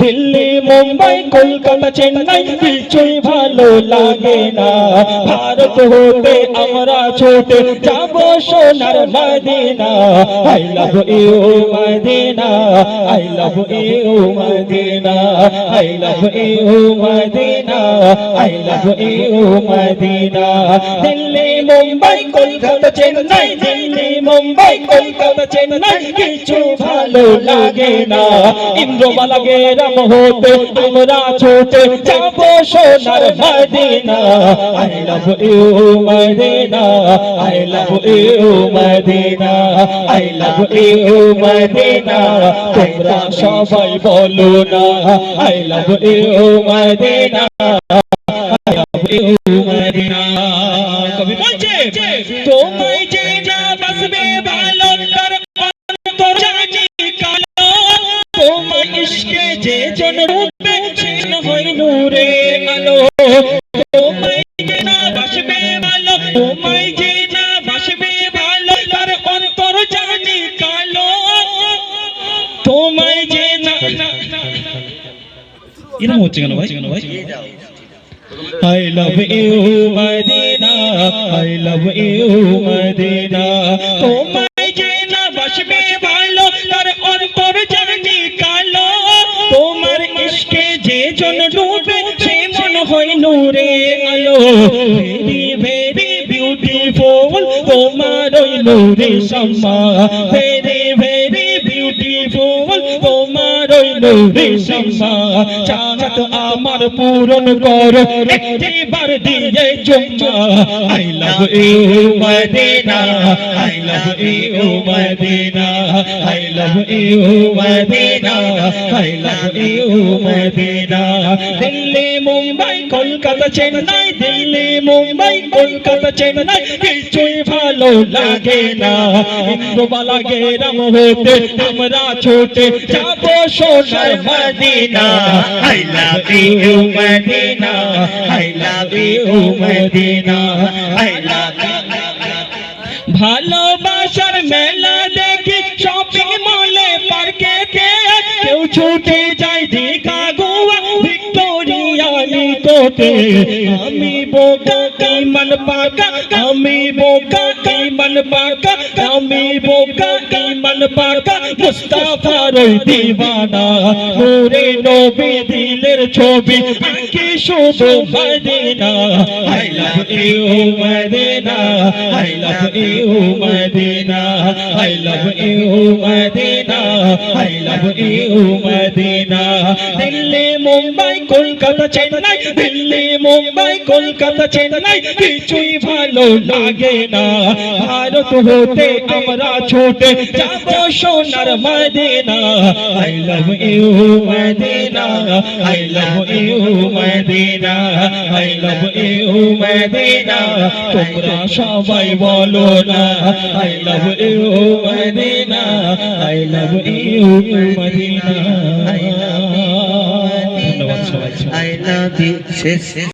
দিল্লি মুম্বাই কলকাতা চেন্নাই কিছুই ভালো লাগে না ভারত হতে আমরা ছোটে যাব সোনার Medina I love you Medina I love you Medina I love you Medina I love you Medina Delhi Mumbai Kolkata Chennai Delhi Mumbai Kolkata Chennai কিছু ভালো লাগে না। ইন্দ্রবালা গেরাম হতে আমরা ছোটে যাব সোনার Medina. I love you Medina. I love you Medina. I love you Medina. তোমরা সবাই বলো না I love you Medina. I love you Medina. কবি বলছে তোমায় যে না যে জন রূপে ছিন্ন হয় নূরে আলো। তোমায় যে না বাসবে ভালো, তোমায় যে না বাসবে ভালো, তার অন্তর জানি কালো। তোমায় যে না এরকম হচ্ছে কেন ভাই? ভাই? I love you Medina I love you Medina হয় নূরে আলো। ভেরি ভেরি বিউটিফুল তোমার ওই নূরে সম্মা ভেরি ভেরি বিউটিফুল তোমার ওই নূরে সম্মা আমার পূরণ করো। একটিবার দিয়ে চুম্মা I love you Medina I love you Medina I love you Medina I love you Medina Delhi Mumbai Kolkata Chennai Delhi Mumbai Kolkata Chennai কিছুই ভালো লাগে না ইন্দ্রবালা গেরাম হতে আমরা ছোটে যাব সোনার Medina I love you I love you, Medina. I love you. ভালোবাসার মেলা দেখি শপিং মলে পার্কে কেউ ছুটে যায় দীঘা গোয়া ভিক্টোরিয়া নিকটে আমি বোকা মন পাকা আমি বোকা মন পাকা আমি বোকা মন পাকা মুস্তাফার ওই দিওয়ানা ওরে নবী দিলের ছবি আঁকি শুধু Medina I love you Medina I love you Medina I love you Medina I love you Medina Delhi, Mumbai, Kolkata, Chennai. Delhi, Mumbai, Kolkata, Chennai. কিছুই ভালো লাগে না। ভারত হতে আমরা ছোটে যাব সোনার Medina. I love you Medina. I love you Medina. I love you Medina. তোমরা সবাই বলো না। I love you Medina. I love you Medina. ধন্যবাদ সবাই I love you. শেষ